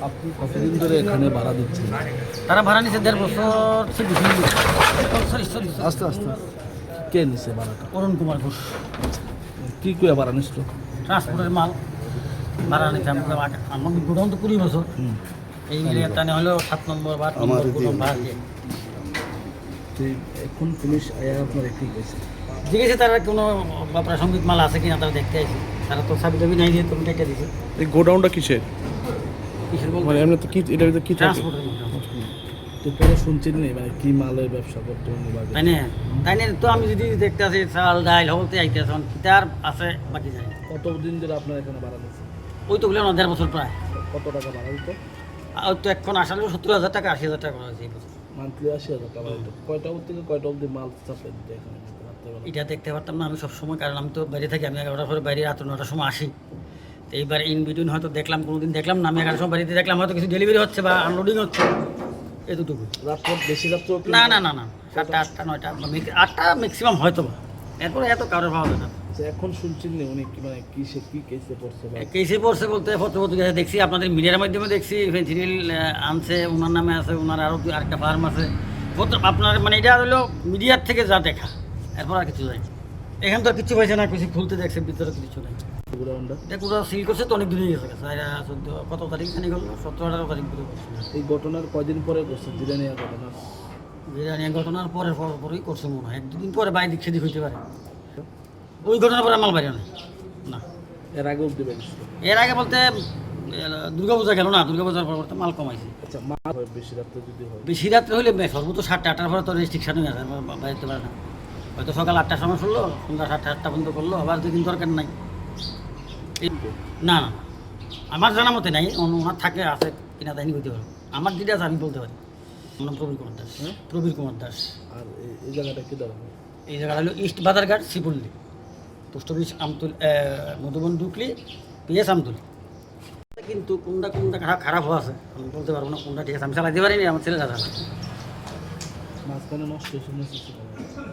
আপনি কতদিন ধরে এখানে ভাড়া দিচ্ছেন? তারা ভাড়া নিছে দেড় বছর সরি সরি আস্তে আস্তে। কে নিছে ভাড়াটা? অরুণ কুমার ঘোষ। কি করে ভাড়া নিছিল? ট্রান্সপোর্টের মাল। ভাড়া আট- আমার গোডাউন তো কুড়ি বছর। এই টানে হলো সাত নম্বর বা আট নম্বর ভাড়া দিয়ে। তো এখন পুলিশ আয়া আপনার কি কইছে জিজ্ঞেসে তারা কোনো বা প্রাসঙ্গিক মাল আছে কিনা তারা দেখতে আসে। তারা তো সাবি দাবি নাই দিয়ে তুমি ডেকে দিছে। এই গোডাউনটা কিসের? কিসের মানে এমনি তো কি এটার ভিতরে কি থাকে? ট্রান্সপোর্টের তো পরে শুনছেন নি মানে কি মালের ব্যবসা করতে তাই না তাই না তো আমি যদি দেখতে আসি চাল ডাইল হলতে আইতেছে কিতার আছে বাকি যায়। কতদিন ধরে আপনার এখানে ভাড়া নিচ্ছে ওই তো বলে না দেড় বছর প্রায়। কত টাকা ভাড়া দিত আর তো এখন আসলে সত্তর হাজার টাকা আশি হাজার টাকা করা হয়েছে এই বছর। মান্থলি আশি হাজার টাকা কয়টা অবধি থেকে কয়টা অবধি মাল সাপ্লাই দিতে এখানে? এটা দেখতে পারতাম না আমি সব সময় কারণ আমি তো বাইরে থাকি আমি এগারোটার পরে বাইরে রাত নটার সময় আসি। তো এইবার ইন বিটুইন হয়তো দেখলাম কোনো দিন দেখলাম না আমি এগারোটার সময় বাড়িতে দেখলাম হয়তো কিছু ডেলিভারি হচ্ছে বা আনলোডিং হচ্ছে। এতটুকু রাত বেশি রাত না না না না সাতটা আটটা নয়টা আটটা ম্যাক্সিমাম হয়তো বা এরপরে এত কারোর পাওয়া যায় না। আচ্ছা, এখন শুনছেন নি উনি কি মানে কি সে কি কেসে পড়ছে কেসে পড়ছে বলতে পত্রপত্রিকা দেখছি আপনাদের মিডিয়ার মাধ্যমে দেখছি ফেন্সিডিল আনছে ওনার নামে আছে ওনার আরও আরেকটা ফার্ম আছে। আপনার মানে এটা হলো মিডিয়ার থেকে যা দেখা এরপর আর কিছু নাই। এখানে তো আর কিছু পাইছে না কিছু খুলতে দেখছে ভিতরে কিছু নাই। এটা পুরো সিল করছে তো অনেক দিনই গেছে চোদ্দ কত তারিখ খানি গেল সতেরো আঠারো তারিখ এই ঘটনার কয়দিন পরে করছে ঘটনা বিরিয়ানি ঘটনার পরে পর পরেই করছে মনে হয়। এক দুদিন পরে বাইরে দিক সেদিক হইতে পারে। ওই ঘটনার পরে আমার বাইরে নাই না। এর আগে বেরিয়েছিল এর আগে বলতে দুর্গা পূজা গেল না। দুর্গা পূজার পর পর মাল কমাইছে। আচ্ছা মা বেশি রাত্রে যদি হয়? বেশি রাত্রে সর্বোচ্চ সাতটা আটটার পরে তো রেস্ট্রিকশন হয়ে আছে বাড়িতে পারে না। হয়তো সকাল আটটার সময় শুনলো সন্ধ্যা সাতটা আটটা পর্যন্ত করল আবার দুদিন দরকার নাই। না না। আমার জানা মতে নাই। ওনার থাকে আছে কিনা তাই হইতে পারব আমার যেটা আছে আমি বলতে পারি। আমার নাম প্রবীর কুমার দাস। হ্যাঁ? প্রবীর কুমার দাস। আর এই- জায়গাটা কি দাঁড়াবে এই জায়গাটা হলো east Bazarghat Sripalli post office Amtul Madhuban Dukli PS Amtul. কিন্তু কোনটা কোনটা খারাপ খারাপ হওয়া আছে আমি বলতে পারব না কোনটা ঠিক আছে আমি চালাতে পারিনি আমার ছেলেরা চালা মাঝখানে হয়েছে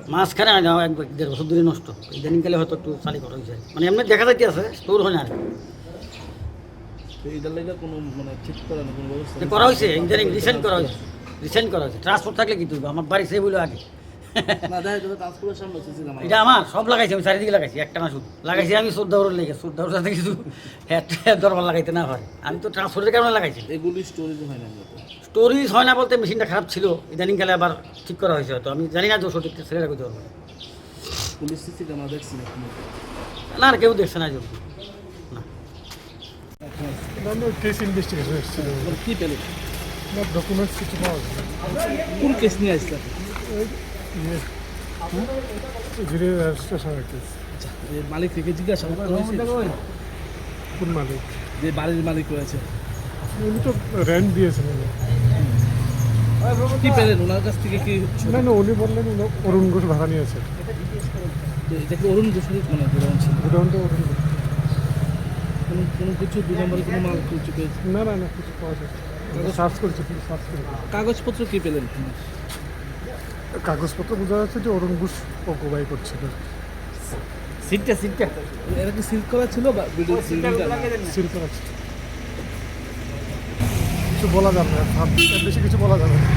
মাঝখানে এক দেড় বছর ধরে নষ্ট। ইদানিংকালে হয়তো একটু চালি করা হয়েছে। মানে এমনি দেখা যাইতে আছে স্টোর হয় না মানে করে না হয়েছে ইদানিং রিসেন্ট করা হয়েছে। রিসেন্ট করা হয়েছে ট্রান্সপোর্ট থাকলে কি তুলবো? আমার বাড়ি সেই বলে আগে। এটা আমার সব লাগাইছি আমি চারিদিকে লাগাইছি একটা না শুধু। লাগাইছি আমি শ্রদ্ধাউরের লেগে শ্রদ্ধাউর সাথে কিছু হ্যাঁ দরবার লাগাইতে না হয় আমি তো ট্রান্সপোর্টের কারণে লাগাইছি। এগুলি স্টোরেজ হয় না স্টোরিজ হয় না বলতে মেশিনটা খারাপ ছিল। ইদানিংকালে আবার ঠিক করা হয়েছে হয়তো। আমি জানি না তো সঠিক ছেলেরা করতে পারব না। পুলিশ আর কেউ দেখছে না জলদি না। কেস ইনভেস্টিগেশন এসেছিল কি পেলে? আমার ডকুমেন্টস কিছু পাওয়া যায় কোন কেস নিয়ে জিরে রেজিস্ট্রেশনের কেস আচ্ছা এই মালিক থেকে জিজ্ঞাসা কোন মালিক? যে বাড়ির মালিক রয়েছে। উনি তো রেন্ট দিয়েছেন উনি। কি পেলেন? ওনার কাছ থেকে কি না না উনি বললেন অরুণ ঘোষ ভাড়া নিয়েছে। এটা কি অরুণ ঘোষের মানে গোডাউন ছিল। গোডাউনটা অরুণ ঘোষ। কোনো কিছু নম্বরে কোনো মাল কিছু পেয়েছে? না না না কিছু পাওয়া যায় সার্চ করেছে সার্চ করে কাগজপত্র কি পেলেন? কাগজপত্র বোঝা যাচ্ছে যে অরুণ ঘোষ অকুপাই করছিল। সিটটা সিটটা। এরা কি সিল করা ছিল বা বিল্ডিং সিল করা ছিল। কিছু বলা যাবে না বেশি কিছু বলা যাবে না।